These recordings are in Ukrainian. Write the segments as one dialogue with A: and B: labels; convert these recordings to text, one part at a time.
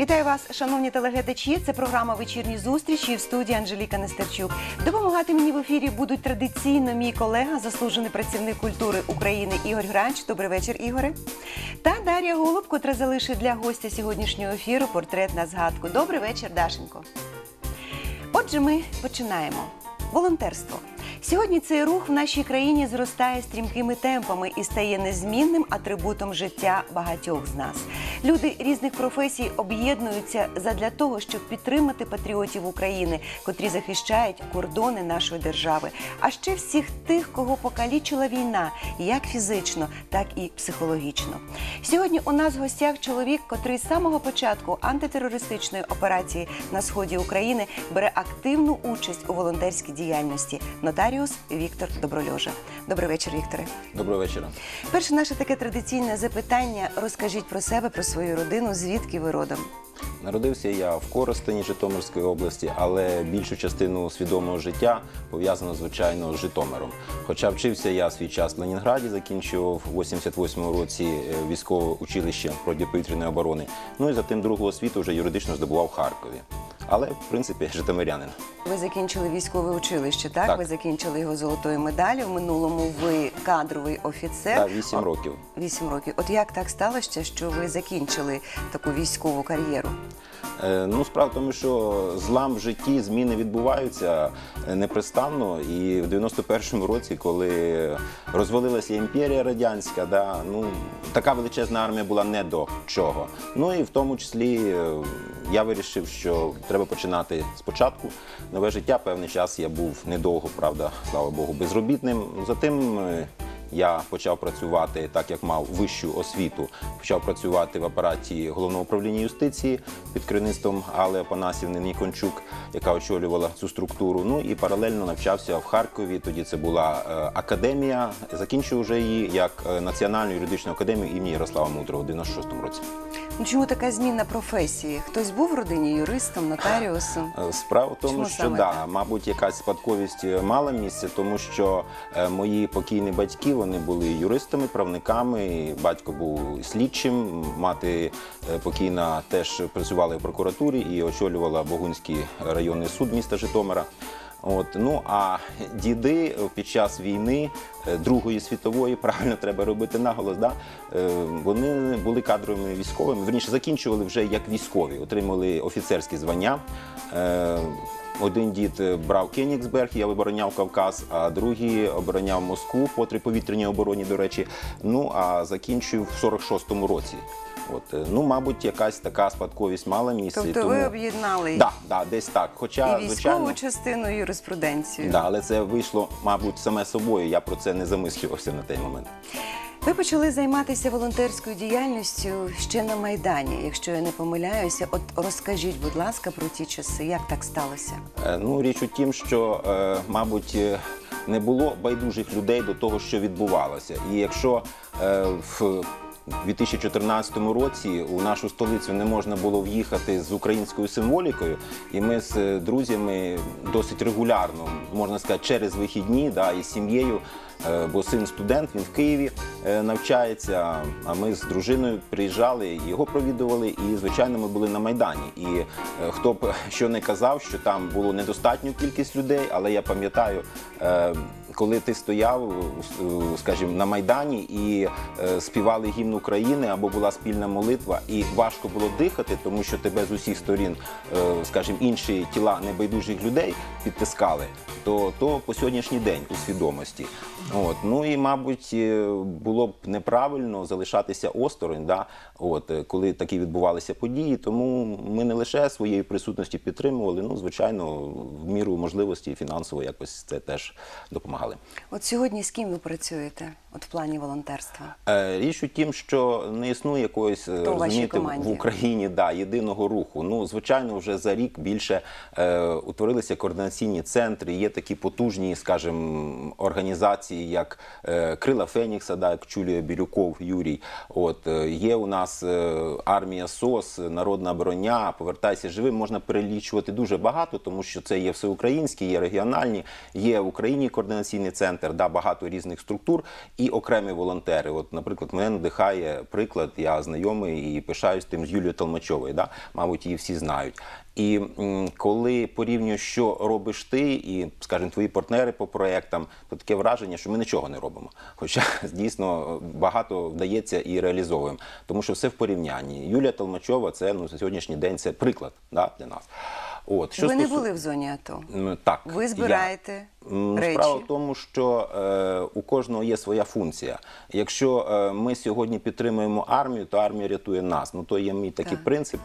A: Вітаю вас, шановні телеглядачі. Це програма Вечірні зустрічі в студії Анжеліка Нестерчук. Допомагати мені в ефірі будуть традиційно мій колега, заслужений працівник культури України Ігор Гранч. Добрий вечір, Ігоре. Та Дар'я Голуб, котра залишить для гостя сьогоднішнього ефіру портрет на згадку. Добрий вечір, Дашенько. Отже, ми починаємо. Волонтерство. Сьогодні цей рух в нашій країні зростає стрімкими темпами і стає незмінним атрибутом життя багатьох з нас. Люди різних професій об'єднуються задля того, щоб підтримати патріотів України, котрі захищають кордони нашої держави, а ще всіх тих, кого покалічила війна, як фізично, так і психологічно. Сьогодні у нас в гостях чоловік, котрий з самого початку антитерористичної операції на сході України бере активну участь у волонтерській діяльності. Нотаріус Віктор Доброльожа. Добрий вечір, Вікторе.
B: Доброго вечора.
A: Перше наше таке традиційне запитання. Розкажіть про себе, про свою родину, звідки ви родом?
B: Народився я в Коростені Житомирської області, але більшу частину свідомого життя пов'язано, звичайно, з Житомиром. Хоча вчився я свій час в Ленінграді, закінчував в 88-му році е, військове училище протиповітряної оборони. Ну і затим другого світу вже юридично здобував в Харкові. Але, в принципі, житомирянин.
A: Ви закінчили військове училище, так?
B: Так.
A: Ви закінчили його золотою медаллю. В минулому ви кадровий офіцер.
B: Та 8 років.
A: Вісім років. От як так сталося, що ви закінчили таку військову кар'єру?
B: Е, Ну, справа в тому, що злам в житті, зміни відбуваються е, непрестанно. І в 91-му році, коли розвалилася імперія радянська, да, ну, така величезна армія була не до чого. Ну і в тому числі е, я вирішив, що треба починати спочатку. Нове життя певний час я був недовго, правда, слава Богу, безробітним. Затим е, я почав працювати так, як мав вищу освіту. Почав працювати в апараті головного управління юстиції під керівництвом Алли Апанасівни Нікончук, яка очолювала цю структуру. Ну і паралельно навчався в Харкові. Тоді це була е, академія. Закінчив вже її як е, Національну юридичну академію імені Ярослава Мудрого в 96-му році.
A: Ну чому така зміна професії? Хтось був в родині юристом, нотаріусом?
B: Е, Справа в тому,
A: Чому
B: що
A: саме
B: да,
A: так?
B: мабуть, якась спадковість е, мала місце, тому що е, мої покійні батьки вони були юристами, правниками. Батько був слідчим, мати е, покійна теж працювала в прокуратурі і очолювала Богунський районний суд міста Житомира. От ну а діди під час війни е, Другої світової, правильно треба робити наголос, да е, вони були кадровими військовими. Верніше закінчували вже як військові, отримали офіцерські звання. Е, Один дід брав Кенігсберг, я обороняв Кавказ, а другий обороняв Москву по триповітряній обороні, до речі. Ну а закінчив в 46-му році. От е, ну, мабуть, якась така спадковість мала місце.
A: Тобто
B: тому...
A: ви об'єднали
B: Да, да, десь так. Хоча,
A: і військову
B: звичайно,
A: частину, і юриспруденцію.
B: да, але це вийшло, мабуть, саме собою. Я про це не замислювався на той момент.
A: Ви почали займатися волонтерською діяльністю ще на Майдані, якщо я не помиляюся. От розкажіть, будь ласка, про ті часи, як так сталося?
B: Е, Ну, річ у тім, що, е, мабуть, е, не було байдужих людей до того, що відбувалося. І якщо е, в 2014 році у нашу столицю не можна було в'їхати з українською символікою, і ми з е, друзями досить регулярно, можна сказати, через вихідні, да, і сім'єю. е, Бо син студент, він в Києві е, навчається. А ми з дружиною приїжджали, його провідували, і звичайно, ми були на майдані. І хто б що не казав, що там було недостатню кількість людей, але я пам'ятаю, коли ти стояв, скажімо, на майдані і е, співали гімн України або була спільна молитва, і важко було дихати, тому що тебе з усіх сторін, е, скажімо, інші тіла небайдужих людей підтискали, то, то по сьогоднішній день у свідомості. От ну і мабуть, е, було б неправильно залишатися осторонь, да, от коли такі відбувалися події. Тому ми не лише своєю присутністю підтримували, ну звичайно, в міру можливості фінансово якось це теж допомагали.
A: От сьогодні з ким ви працюєте? От в плані волонтерства?
B: Е, Річ у тім, що не існує якоїсь е,
A: в
B: розумієте, в Україні да, єдиного руху. Ну, звичайно, вже за рік більше е, утворилися координаційні центри, є такі потужні, скажімо, організації, як е, Крила Фенікса, да, як Чулія Бірюков, Юрій. От е, є у нас е, армія СОС, народна броня, повертайся живим. Можна перелічувати дуже багато, тому що це є всеукраїнські, є регіональні, є в Україні координаційні реабілітаційний центр, да, багато різних структур і окремі волонтери. От, наприклад, мене надихає приклад, я знайомий і пишаюсь тим з Юлією Толмачовою. Да? Мабуть, її всі знають. І коли порівнюю, що робиш ти, і, скажімо, твої партнери по проектам, то таке враження, що ми нічого не робимо. Хоча дійсно багато вдається і реалізовуємо, тому що все в порівнянні. Юлія Толмачова це ну сьогоднішній день це приклад да, для нас. От
A: Ви не були в зоні АТО.
B: Так,
A: Ви збираєте
B: М,
A: речі.
B: Справа в тому, що е, у кожного є своя функція. Якщо е, ми сьогодні підтримуємо армію, то армія рятує нас. Ну то є мій такий
A: Так.
B: принцип.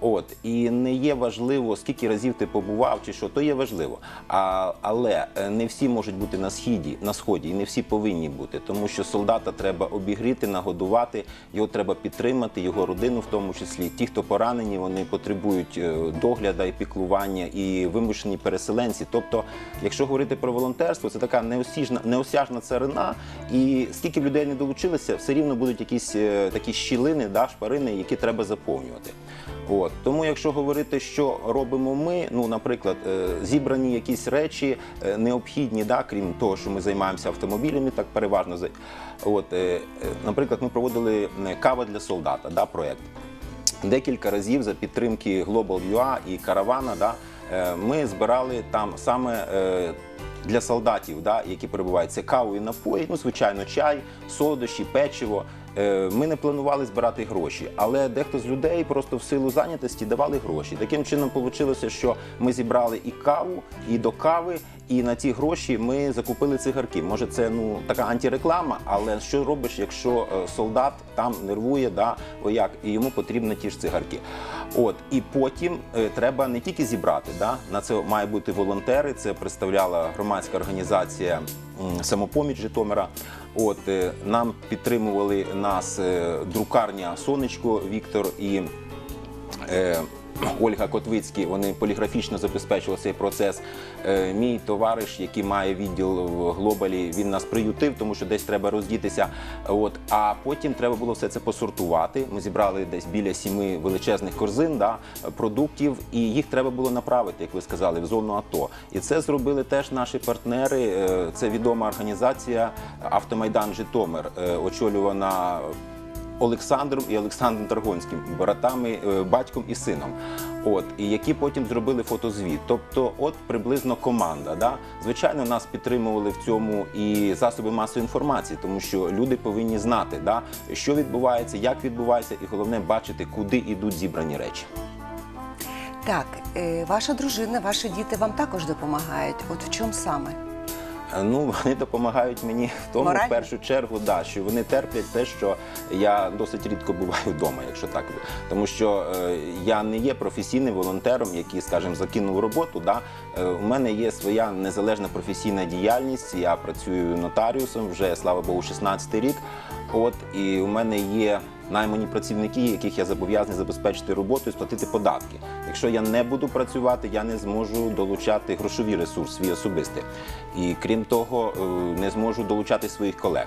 B: От і не є важливо, скільки разів ти побував чи що, то є важливо. А, але е, не всі можуть бути на східі, на сході, і не всі повинні бути, тому що солдата треба обігріти, нагодувати, його треба підтримати, його родину в тому числі. Ті, хто поранені, вони потребують е, догляду і піклування, і вимушені переселенці. Тобто, якщо говорити про волонтерство, це така неосяжна, неосяжна царина, і скільки б людей не долучилися, все рівно будуть якісь е, такі щілини, да, шпарини, які треба заповнювати. От тому, якщо говорити, що робимо ми, ну наприклад, е, зібрані якісь речі е, необхідні, да, крім того, що ми займаємося автомобілями, так переважно от, наприклад, ми проводили кава для солдата, да, проект. Декілька разів за підтримки Global UA і Каравана, да, ми збирали там саме для солдатів, да, які перебувають це каву напої, ну звичайно, чай, солодощі, печиво. Е, Ми не планували збирати гроші, але дехто з людей просто в силу зайнятості давали гроші. Таким чином вийшло, що ми зібрали і каву, і до кави, і на ці гроші ми закупили цигарки. Може, це ну така антиреклама, але що робиш, якщо е, солдат там нервує, да, вояк, і йому потрібні ті ж цигарки. От і потім е, треба не тільки зібрати, да, на це мають бути волонтери. Це представляла громадська організація самопоміч Житомира. От е, нам підтримували нас е, друкарня Сонечко Віктор і е, Ольга Котвицький, вони поліграфічно забезпечували цей процес. Е, мій товариш, який має відділ в глобалі, він нас приютив, тому що десь треба роздітися. От а потім треба було все це посортувати. Ми зібрали десь біля сіми величезних корзин да, продуктів, і їх треба було направити, як ви сказали, в зону АТО. І це зробили теж наші партнери. Е, Це відома організація Автомайдан Житомир, е, очолювана Олександром і Олександром Таргонським, братами, е, батьком і сином. От і які потім зробили фотозвіт. Тобто, от приблизно команда. Да? Звичайно, нас підтримували в цьому і засоби масової інформації, тому що люди повинні знати, да, що відбувається, як відбувається, і головне бачити, куди йдуть зібрані речі.
A: Так, е, ваша дружина, ваші діти вам також допомагають. От в чому саме?
B: Е, Ну, вони допомагають мені в тому,
A: Морально?
B: в першу чергу, да, що вони терплять те, що я досить рідко буваю вдома, якщо так. Тому що е, я не є професійним волонтером, який, скажімо, закинув роботу. Да. Е, у мене є своя незалежна професійна діяльність. Я працюю нотаріусом вже, слава Богу, 16 рік. От, і у мене є наймані працівники, яких я зобов'язаний забезпечити роботу і сплатити податки. Якщо я не буду працювати, я не зможу долучати грошові ресурси свій особистий. І крім того, е, не зможу долучати своїх колег.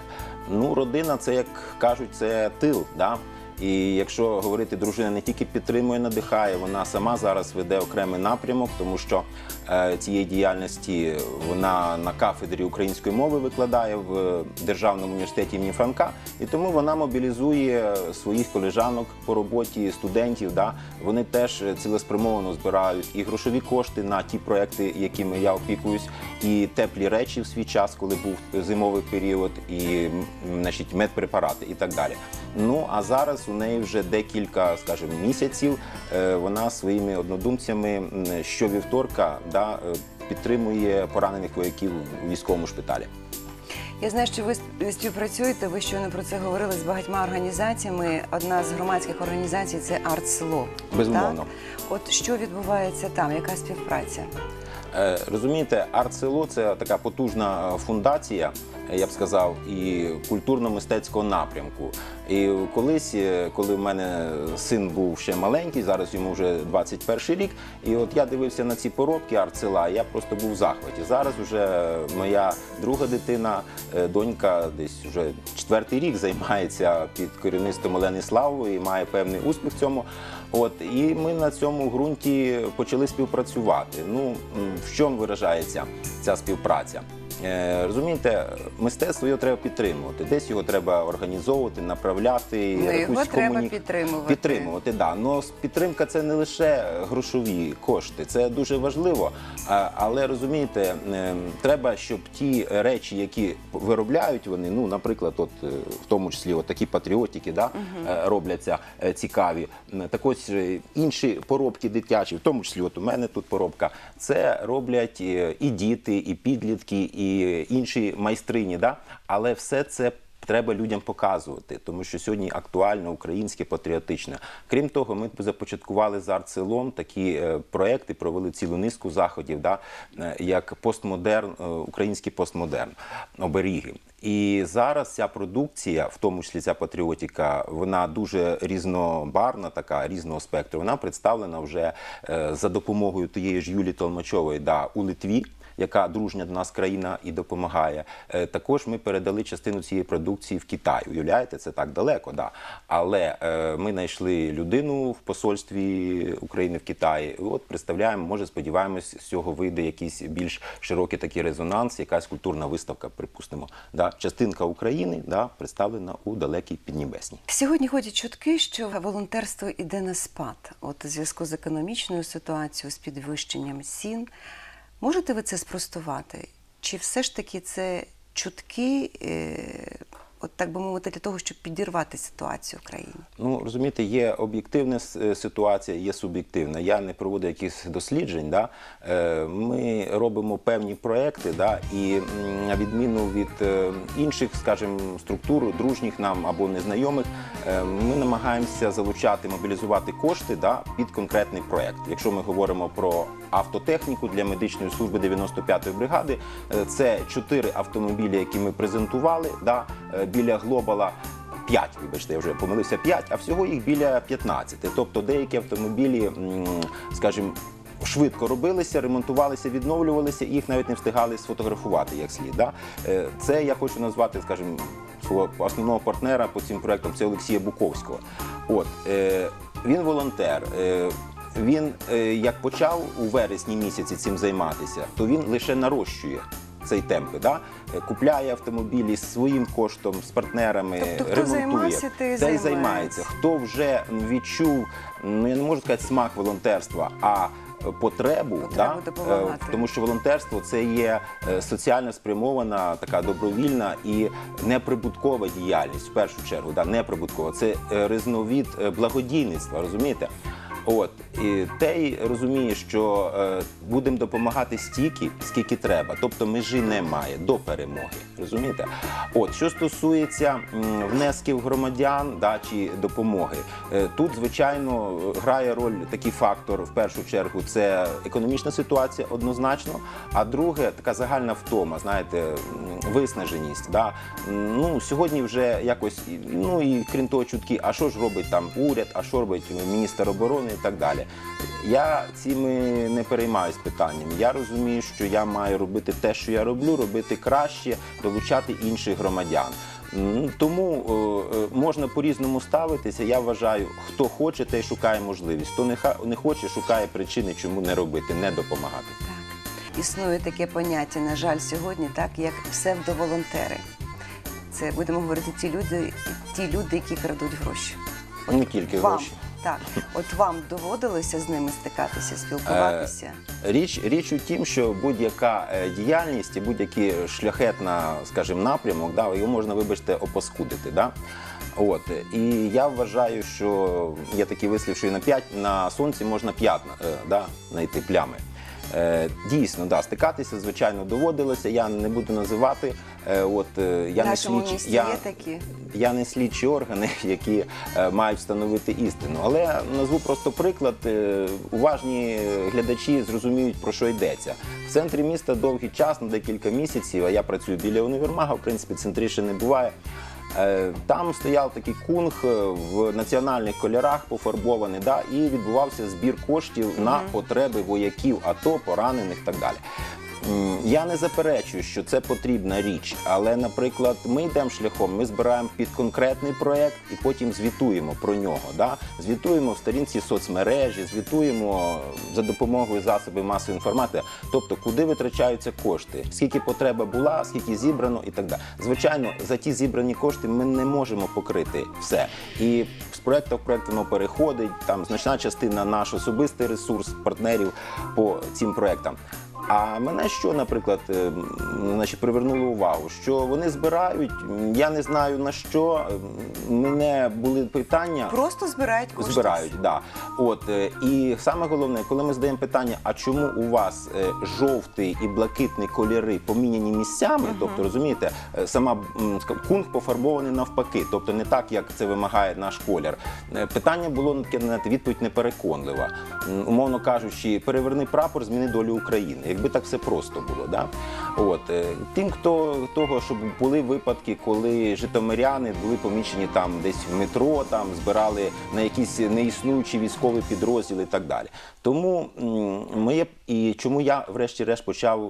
B: Ну, родина, це як кажуть, це тил. Да? І якщо говорити, дружина не тільки підтримує, надихає, вона сама зараз веде окремий напрямок, тому що е, цієї діяльності вона на кафедрі української мови викладає в е, державному університеті імені Франка, і тому вона мобілізує своїх колежанок по роботі, студентів. Да? Вони теж цілеспрямовано збирають і грошові кошти на ті проекти, якими я опікуюсь, і теплі речі в свій час, коли був зимовий період, і значить, медпрепарати і так далі. Ну а зараз у неї вже декілька, скажімо, місяців. е, Вона своїми однодумцями щовівторка да, е, підтримує поранених вояків у військовому шпиталі.
A: Я знаю, що ви співпрацюєте. Ви щойно про це говорили з багатьма організаціями. Одна з громадських організацій це артсело.
B: Безумовно.
A: Так? От що відбувається там? Яка співпраця?
B: Е, Розумієте, артсело це така потужна фундація, я б сказав, і культурно-мистецького напрямку. І колись, е, коли в мене син був ще маленький, зараз йому вже 21 рік, і от я дивився на ці поробки артсела, я просто був в захваті. Зараз вже моя друга дитина, е, донька, десь вже четвертий рік займається під керівництвом Олени Славової, і має певний успіх в цьому. От і ми на цьому ґрунті почали співпрацювати. Ну в чому виражається ця співпраця? Е, розумієте, мистецтво його треба підтримувати. Десь його треба організовувати, направляти.
A: Ну, його треба
B: комуні-
A: підтримувати.
B: Підтримувати, да. Но підтримка це не лише грошові кошти, це дуже важливо. Але розумієте, треба, щоб ті речі, які виробляють вони, ну, наприклад, от е, в тому числі от такі патріотики, да, е, робляться цікаві. Так ось інші поробки дитячі, в тому числі, от у мене тут поробка, це роблять і діти, і підлітки, і інші майстрині. Да? Але все це треба людям показувати, тому що сьогодні актуально українське патріотичне. Крім того, ми започаткували з артселом такі е, проекти, провели цілу низку заходів, да, е, як постмодерн, е, український постмодерн, оберіги. І зараз ця продукція, в тому числі ця патріотика, вона дуже різнобарна, така різного спектру. Вона представлена вже за допомогою тієї ж Юлії Толмачової да, у Литві яка дружня до нас країна і допомагає. Е, Також ми передали частину цієї продукції в Китай. Уявляєте, це так далеко, да. Але е, ми знайшли людину в посольстві України в Китаї. От представляємо, може, сподіваємось, з цього вийде якийсь більш широкий такий резонанс, якась культурна виставка, припустимо. Да. Частинка України да, представлена у далекій Піднебесній.
A: Сьогодні ходять чутки, що волонтерство іде на спад. От у зв'язку з економічною ситуацією, з підвищенням цін. Можете ви це спростувати? Чи все ж таки це чутки, е, от так би мовити, для того, щоб підірвати ситуацію в країні?
B: Ну розумієте, є об'єктивна е, ситуація, є суб'єктивна. Я не проводу якихось досліджень. Да? Е, Ми робимо певні проекти, да? і на відміну від е, інших, скажімо, структур, дружніх нам або незнайомих, ми намагаємося залучати, мобілізувати кошти да, під конкретний проект. Якщо ми говоримо про автотехніку для медичної служби 95-ї бригади, це чотири автомобілі, які ми презентували да, біля Глобала. 5, вибачте, я вже помилився 5, а всього їх біля 15. Тобто деякі автомобілі, скажімо, швидко робилися, ремонтувалися, відновлювалися, їх навіть не встигали сфотографувати як слід. Е, Це я хочу назвати, скажімо, свого основного партнера по цим проектам це Олексія Буковського. От е, він волонтер. е, Він як почав у вересні місяці цим займатися, то він лише нарощує цей темпи. Да? Е, Купляє автомобілі своїм коштом, з партнерами,
A: Тобто, хто
B: ремонтує.
A: займався, той займається.
B: займається. Хто вже відчув, ну я не можу сказати смак волонтерства, а потребу,
A: Потребу
B: да? Е, тому що волонтерство це є е, соціально спрямована, така добровільна і неприбуткова діяльність в першу чергу. Да? Неприбуткова. Це різновид е, благодійництва, розумієте? От і Тей розуміє, що е, будемо допомагати стільки, скільки треба. Тобто межі немає до перемоги. Розумієте? От що стосується м, внесків громадян да, чи допомоги, е, тут звичайно грає роль такий фактор. В першу чергу це економічна ситуація однозначно. А друге, така загальна втома, знаєте, виснаженість. Да? Ну сьогодні вже якось ну і крім того, чутки, а що ж робить там уряд, а що робить міністр оборони так далі. Я цими не переймаюсь питанням. Я розумію, що я маю робити те, що я роблю, робити краще, долучати інших громадян. Тому е, е, можна по-різному ставитися. Я вважаю, хто хоче, той шукає можливість. Хто не, хоче, шукає причини, чому не робити, не допомагати.
A: Так. Існує таке поняття, на жаль, сьогодні, так, як псевдоволонтери. Це будемо говорити ті люди, ті люди, які крадуть гроші.
B: Не тільки
A: Вам,
B: гроші.
A: Так, от вам доводилося з ними стикатися, спілкуватися?
B: Річ, річ у тім, що будь-яка е, діяльність і будь-який шляхетна, скажімо, напрямок, да, його можна, вибачте, опаскудити. Да? От. І я вважаю, що є такий вислів, що і на, п'ять, на сонці можна п'ятна е, да, знайти плями. Е, дійсно, да, стикатися, звичайно, доводилося. Я не буду називати. Е, от, е, я не
A: місті
B: я,
A: такі.
B: я не слідчі органи, які мають встановити істину. Але назву просто приклад. уважні глядачі зрозуміють, про що йдеться. В центрі міста довгий час, на декілька місяців, а я працюю біля універмага, в принципі, центріше не буває. Е, Там стояв такий кунг е, в національних кольорах пофарбований, да, і відбувався збір коштів на потреби вояків АТО, поранених і так далі. Я не заперечую, що це потрібна річ, але, наприклад, ми йдемо шляхом, ми збираємо під конкретний проект і потім звітуємо про нього. Да? Звітуємо в сторінці соцмережі, звітуємо за допомогою засобів масової інформації, тобто куди витрачаються кошти, скільки потреба була, скільки зібрано і так далі. Звичайно, за ті зібрані кошти ми не можемо покрити все. І з проекту в проект воно переходить. Там значна частина наш особистий ресурс партнерів по цим проектам. А мене що, наприклад, е, значить, привернуло увагу, що вони збирають. Я не знаю на що. е, Мене були питання.
A: Просто збирають кошти.
B: Збирають, да. От е, і саме головне, коли ми задаємо питання, а чому у вас жовтий і блакитний кольори поміняні місцями? Тобто, розумієте, сама кунг пофарбований навпаки, тобто не так, як це вимагає наш колір. Питання було відповідь непереконлива. Умовно кажучи, переверни прапор, зміни долю України. Якби так все просто було, да? От е, тим, хто того, щоб були випадки, коли житомиряни були помічені там десь в метро, там збирали на якісь неіснуючі військові підрозділи і так далі. Тому моє і чому я, врешті-решт, почав е,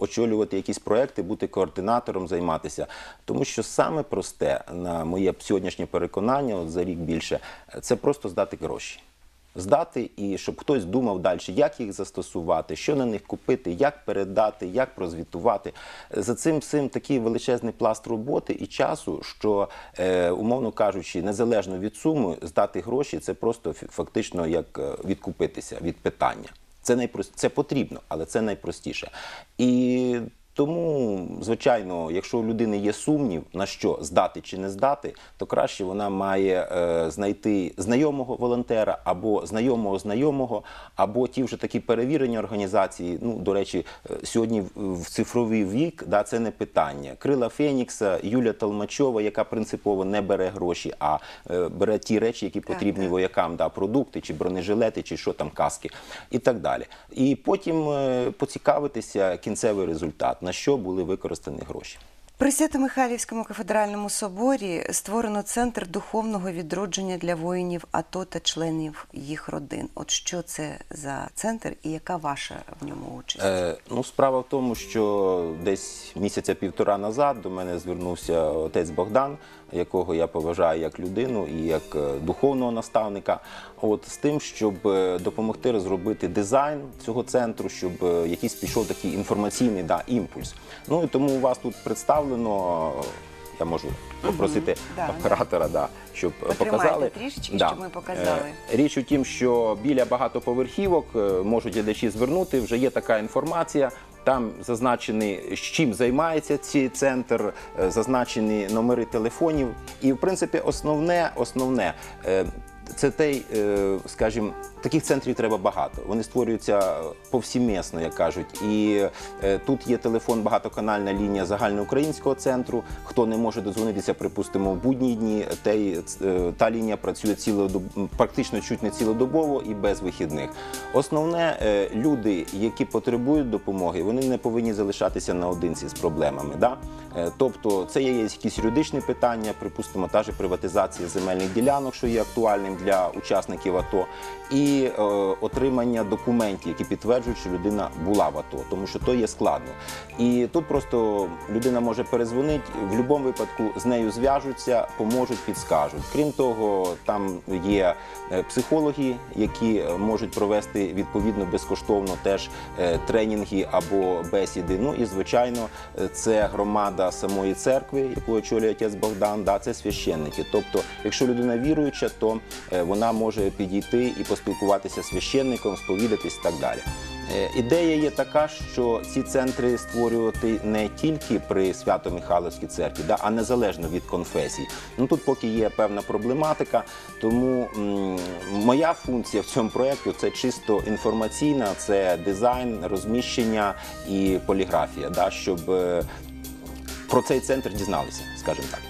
B: очолювати якісь проекти, бути координатором, займатися, тому що саме просте на моє сьогоднішнє переконання, от за рік більше, це просто здати гроші здати і щоб хтось думав далі, як їх застосувати, що на них купити, як передати, як прозвітувати. За цим всім такий величезний пласт роботи і часу, що, е, умовно кажучи, незалежно від суми, здати гроші це просто фактично як е, відкупитися від питання. Це найпрост... це потрібно, але це найпростіше. І тому, звичайно, якщо у людини є сумнів на що здати чи не здати, то краще вона має е, знайти знайомого волонтера або знайомого знайомого, або ті вже такі перевірені організації. Ну, до речі, е, сьогодні в, в цифровий вік да, це не питання. Крила Фенікса, Юля Толмачова, яка принципово не бере гроші, а е, бере ті речі, які потрібні
A: так.
B: воякам, да, продукти, чи бронежилети, чи що там, каски і так далі. І потім е, поцікавитися кінцевий результат, на що були використані гроші.
A: При Свято-Михайлівському кафедральному соборі створено центр духовного відродження для воїнів АТО та членів їх родин. От що це за центр і яка ваша в ньому участь?
B: Е, ну, справа в тому, що десь місяця півтора назад до мене звернувся отець Богдан, якого я поважаю як людину і як е, духовного наставника. От з тим, щоб е, допомогти розробити дизайн цього центру, щоб е, якийсь пішов такий інформаційний да, імпульс. Ну і тому у вас тут представлено. Я можу попросити
A: Да, да.
B: оператора, да, щоб
A: Потримайте
B: показали.
A: трішечки, щоб ми показали.
B: Річ у тім, що біля багатоповерхівок можуть глядачі звернути. Вже є така інформація. Там зазначений, з чим займається цей центр, е, зазначені номери телефонів. І, в принципі, основне, основне е, це той, е, скажімо, таких центрів треба багато. Вони створюються повсімісно, як кажуть. І е, тут є телефон, багатоканальна лінія загальноукраїнського центру. Хто не може дозвонитися, припустимо, в будні дні, е, та лінія працює цілодоб... практично чуть не цілодобово і без вихідних. Основне, люди, які потребують допомоги, вони не повинні залишатися наодинці з проблемами. Да? Тобто, це є якісь юридичні питання, припустимо, та ж приватизація земельних ділянок, що є актуальним для учасників АТО, і е, отримання документів, які підтверджують, що людина була в АТО, тому що то є складно. І тут просто людина може перезвонити, в будь-якому випадку з нею зв'яжуться, поможуть, підскажуть. Крім того, там є е, психологи, які е, можуть провести відповідно безкоштовно теж е, тренінги або бесіди. Ну і звичайно, це громада самої церкви, яку очолює отець Богдан. Да, це священники. Тобто, якщо людина віруюча, то вона може підійти і поспілкуватися з священником, сповідатись і так далі. Е, Ідея є така, що ці центри створювати не тільки при Свято-Михайловській церкві, а незалежно від конфесій. Ну тут поки є певна проблематика, тому моя функція в цьому проєкту це чисто інформаційна, це дизайн, розміщення і поліграфія, щоб е, про цей центр дізналися, скажімо так.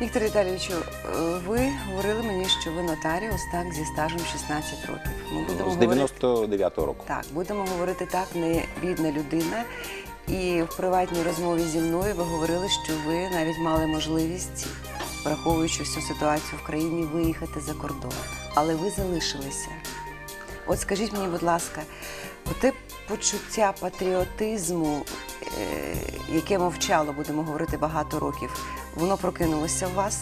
A: Віктор Віталійовичу, е, ви говорили мені, що ви нотаріус так зі стажем 16 років. Ми будемо
B: З 99-го року.
A: так, будемо говорити так, не бідна людина. І в приватній розмові зі мною ви говорили, що ви навіть мали можливість, враховуючи всю ситуацію в країні, виїхати за кордон. Але ви залишилися. От скажіть мені, будь ласка, оте почуття патріотизму, е, яке мовчало, будемо говорити багато років, воно прокинулося в вас?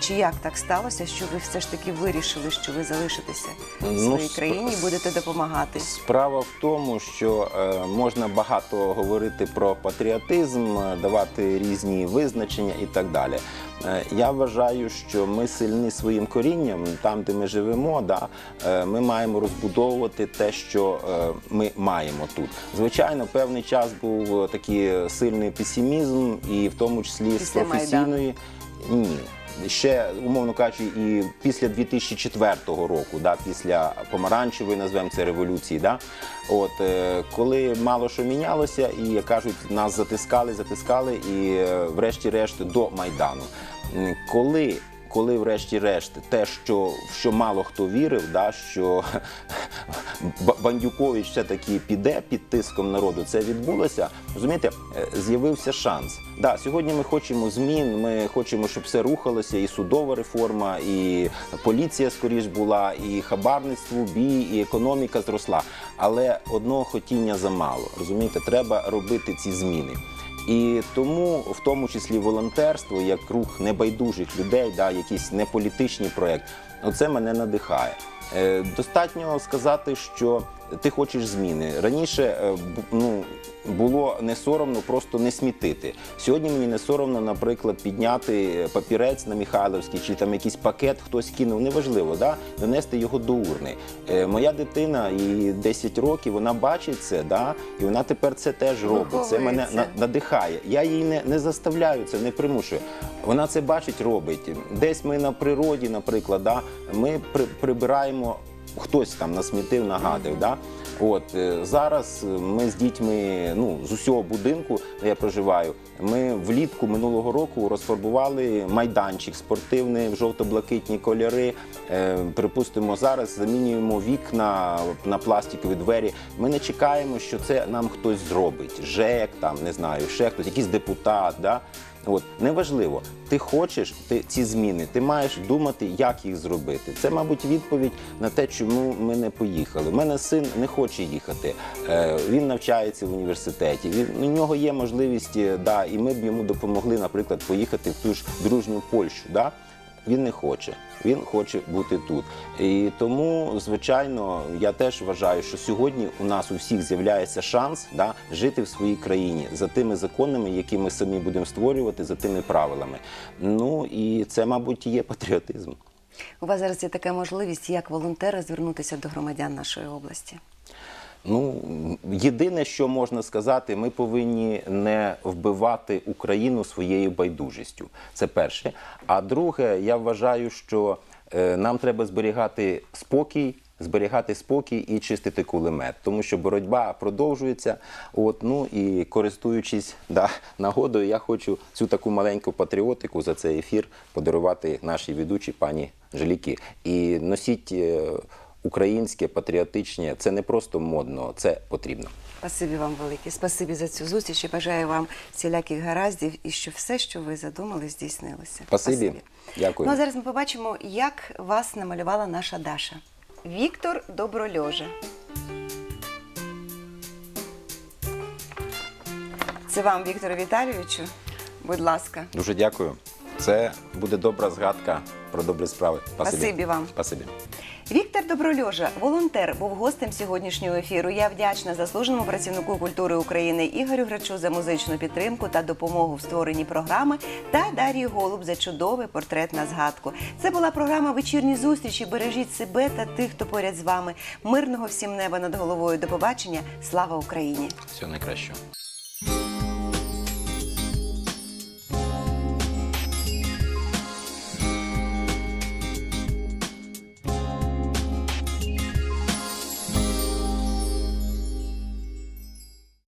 A: Чи як так сталося, що ви все ж таки вирішили, що ви залишитеся в
B: Ну,
A: своїй країні і будете допомагати?
B: Справа в тому, що е, можна багато говорити про патріотизм, е, давати різні визначення і так далі. Е, я вважаю, що ми сильні своїм корінням, там, де ми живемо, да, е, ми маємо розбудовувати те, що е, ми маємо тут. Звичайно, певний час був такий сильний песимізм, і в тому числі з професійної ні. Ще, умовно кажучи, і після 2004 року, да, після помаранчевої, назвемо це революції, да, от, е, коли мало що мінялося, і як кажуть, нас затискали, затискали, і е, врешті-решт до Майдану. Коли коли, врешті-решт, те, що, що мало хто вірив, да, що Ба- Бандюкович все-таки піде під тиском народу, це відбулося. Розумієте, е, з'явився шанс. Да, сьогодні ми хочемо змін, ми хочемо, щоб все рухалося, і судова реформа, і поліція скоріш була, і хабарництво, бій, і економіка зросла. Але одного хотіння замало. Розумієте, треба робити ці зміни. І тому, в тому числі, волонтерство як рух небайдужих людей, да, якийсь неполітичний проєкт, оце мене надихає. Е, Достатньо сказати, що ти хочеш зміни. Раніше е, ну, було не соромно просто не смітити. Сьогодні мені не соромно, наприклад, підняти папірець на Михайловський чи там якийсь пакет хтось кинув, неважливо, да? донести його до урни. Е, Моя дитина, їй 10 років, вона бачить це, да? і вона тепер це теж робить. Це мене надихає. Я її не, не заставляю це, не примушую. Вона це бачить, робить. Десь ми на природі, наприклад, да, ми при, прибираємо. Хтось там насмітив, нагадив. Да? От е, зараз ми з дітьми, ну з усього будинку, де я проживаю. Ми влітку минулого року розфарбували майданчик спортивний в жовто-блакитні кольори. Е, припустимо, зараз замінюємо вікна на пластикові двері. Ми не чекаємо, що це нам хтось зробить. ЖЕК, там не знаю, ще хтось, якийсь депутат. Да? От неважливо, ти хочеш ти ці зміни, ти маєш думати, як їх зробити. Це, мабуть, відповідь на те, чому ми не поїхали. У мене син не хоче їхати. Е, він навчається в університеті. Він у нього є можливість, е, да, і ми б йому допомогли, наприклад, поїхати в ту ж дружню Польщу. Да? Він не хоче. Він хоче бути тут. І тому, звичайно, я теж вважаю, що сьогодні у нас у всіх з'являється шанс да, жити в своїй країні за тими законами, які ми самі будемо створювати, за тими правилами. Ну і це, мабуть, є патріотизм.
A: У вас зараз є така можливість, як волонтера, звернутися до громадян нашої області.
B: Ну, єдине, що можна сказати, ми повинні не вбивати Україну своєю байдужістю. Це перше. А друге, я вважаю, що е, нам треба зберігати спокій. Зберігати спокій і чистити кулемет, тому що боротьба продовжується. От ну і користуючись да, нагодою, я хочу цю таку маленьку патріотику за цей ефір подарувати нашій ведучій пані Желіки. І носіть е, українське, патріотичне. Це не просто модно, це потрібно.
A: Спасибі вам велике. Спасибі за цю зустріч і бажаю вам всіляких гараздів і щоб все, що ви задумали, здійснилося.
B: Спасибі. Дякую.
A: Ну а зараз ми побачимо, як вас намалювала наша Даша. Віктор Доброльожа. Це вам, Віктору Віталійовичу. Будь ласка.
B: Дуже дякую. Це буде добра згадка про добрі справи.
A: Спасибі вам.
B: Спасибі.
A: Доброльожа, волонтер, був гостем сьогоднішнього ефіру. Я вдячна заслуженому працівнику культури України Ігорю Грачу за музичну підтримку та допомогу в створенні програми та Дар'ї Голуб за чудовий портрет на згадку. Це була програма Вечірні зустрічі. Бережіть себе та тих, хто поряд з вами. Мирного всім неба над головою. До побачення. Слава Україні!
B: Всього найкращого.